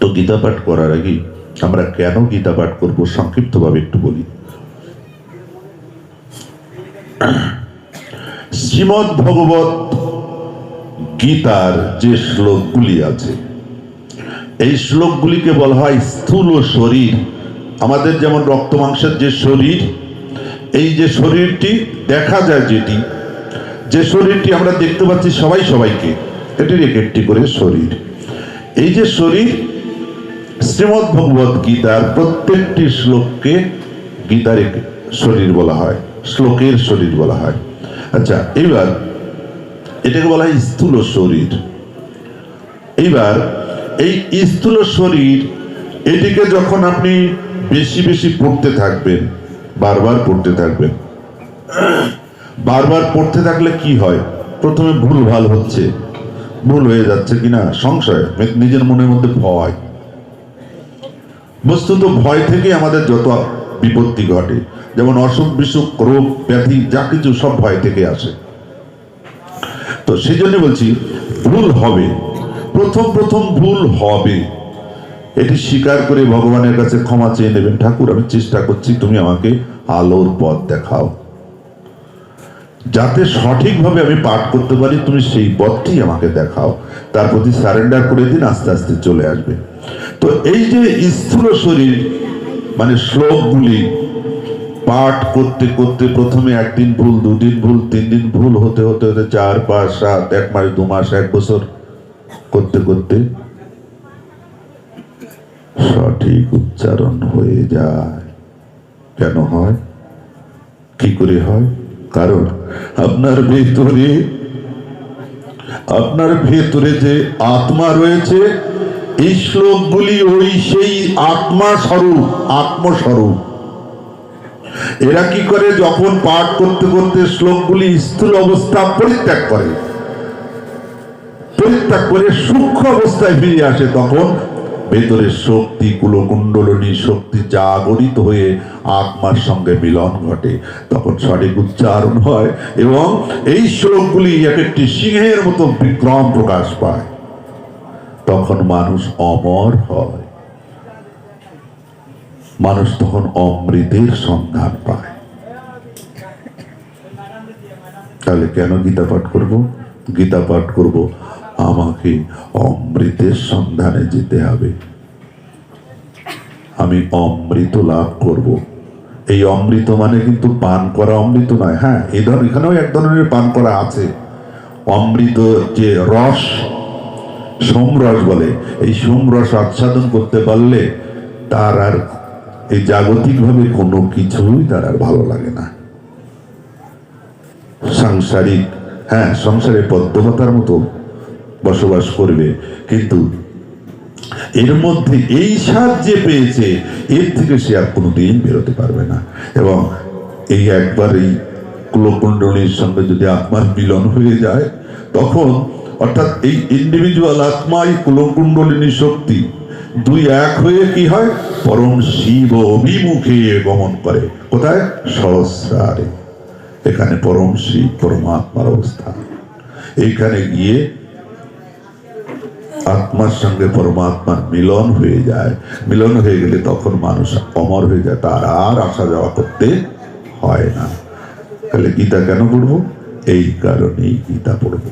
তো গীতা পাঠ করার আগে আমরা কেন গীতা পাঠ করব সংক্ষিপ্তভাবে একটু বলি। শ্রীমদ ভগবত গীতার যে শ্লোকগুলি আছে, এই শ্লোকগুলিকে বলা হয় স্থূল শরীর। আমাদের যেমন রক্ত মাংসের যে শরীর, এই যে শরীরটি দেখা যায় যেটি, যে শরীরটি আমরা দেখতে পাচ্ছি সবাই সবাইকে, এটির এক একটি করে শরীর। এই যে শরীর শ্রীমদ ভগবত গীতার প্রত্যেকটি শ্লোককে গীতার শরীর বলা হয়, শ্লোকের শরীর বলা হয়। আচ্ছা এবার এটাকে বলা হয় স্থূল শরীর। এইবার এই স্থূল শরীর, এটিকে যখন আপনি বেশি বেশি পড়তে থাকবেন, বারবার পড়তে থাকবেন, বারবার পড়তে থাকলে কি হয়? প্রথমে ভুল ভালো হচ্ছে, ভুল হয়ে যাচ্ছে কিনা? সংশয় নিজের মনের মধ্যে ভয়। বস্তুত ভয় থেকে আমাদের যত বিপত্তি ঘটে, যেমন অসুখ, বিসুখ, রোগ, ব্যাধি, যা কিছু সব ভয় থেকে আসে। তো সেই জন্য বলছি, ভুল হবে। প্রথম প্রথম ভুল হবে। এটি স্বীকার করে ভগবানের কাছে ক্ষমা চেয়ে নেবেন। ঠাকুর, আমি চেষ্টা করছি, তুমি আমাকে আলোর পথ দেখাও। যাতে সঠিকভাবে আমি পাঠ করতে পারি, তুমি সেই পথটি আমাকে দেখাও। তার প্রতি সারেন্ডার করে দিন, আস্তে আস্তে চলে আসবে। তো এই যে স্থূল শরীর মানে শ্লোকগুলি, পাঠ করতে করতে প্রথমে একদিন ভুল, দুদিন ভুল তিন দিন ভুল, হতে হতে হতে চার, পাঁচ, সাত, এক মাস, দু মাস, এক বছর করতে করতে সঠিক উচ্চারণ হয়ে যায়। কেন হয়? কি করে হয়? কারণ আপনার ভেতরে আপনার ভেতরে যে আত্মা রয়েছে, এই শ্লোকগুলি ওই সেই আত্মা স্বরূপ, আত্মস্বরূপ। এরা কি করে? যখন পাঠ করতে করতে শ্লোকগুলি স্থূল অবস্থা পরিত্যাগ করে পরিত্যাগ করে সূক্ষ্ম অবস্থায় ফিরে আসে, তখন ভেতরের শক্তি কুলকুণ্ডলিনী শক্তি জাগরিত হয়ে আত্মার সঙ্গে মিলন ঘটে। তখন সঠিক উচ্চারণ হয় এবং এই শ্লোকগুলি এক একটি সিংহের মতো বিক্রম প্রকাশ পায়। তখন মানুষ অমর হয়। মানুষ তখন অমৃতের সন্ধান পায়। তাহলে কেন গীতা পাঠ করব? গীতা পাঠ করব আমাকে অমৃতের সন্ধানে যেতে হবে। আমি অমৃত লাভ করব। এই অমৃত মানে কিন্তু পান করা অমৃত নয়। হ্যাঁ এই ধর এখানেও এক ধরনের পান করা আছে। অমৃত যে রস, সোমরস বলে, এই সোমরস আচ্ছাদন করতে পারলে তার আর এই জাগতিকভাবে কোনো কিছুই তার আর ভালো লাগে না। সাংসারিক হ্যাঁ সংসারে পদ্মহতার মতো বসবাস করবে। কিন্তু এর মধ্যে এই স্বাদ যে পেয়েছে, এর থেকে সে আর কোনোদিন বেরোতে পারবে না। এবং এই একবার এই কুলকুণ্ডলীর সঙ্গে যদি আত্মার মিলন হয়ে যায়, তখন অর্থাৎ এই ইন্ডিভিজুয়াল আত্মাই কুলকুণ্ডলিনী শক্তি, দুই এক হয়ে কি হয়? পরম শিব অভিমুখে গমন করে। কোথায়? সহস্রারে। এখানে পরম শিব, পরমাত্মার অবস্থান। এইখানে গিয়ে আত্মার সঙ্গে পরমাত্মার মিলন হয়ে যায়। মিলন হয়ে গেলে তখন মানুষ অমর হয়ে যায়, তার আর আসা যাওয়া করতে হয় না। তাহলে গীতা কেন পড়ব? এই কারণেই গীতা পড়ব।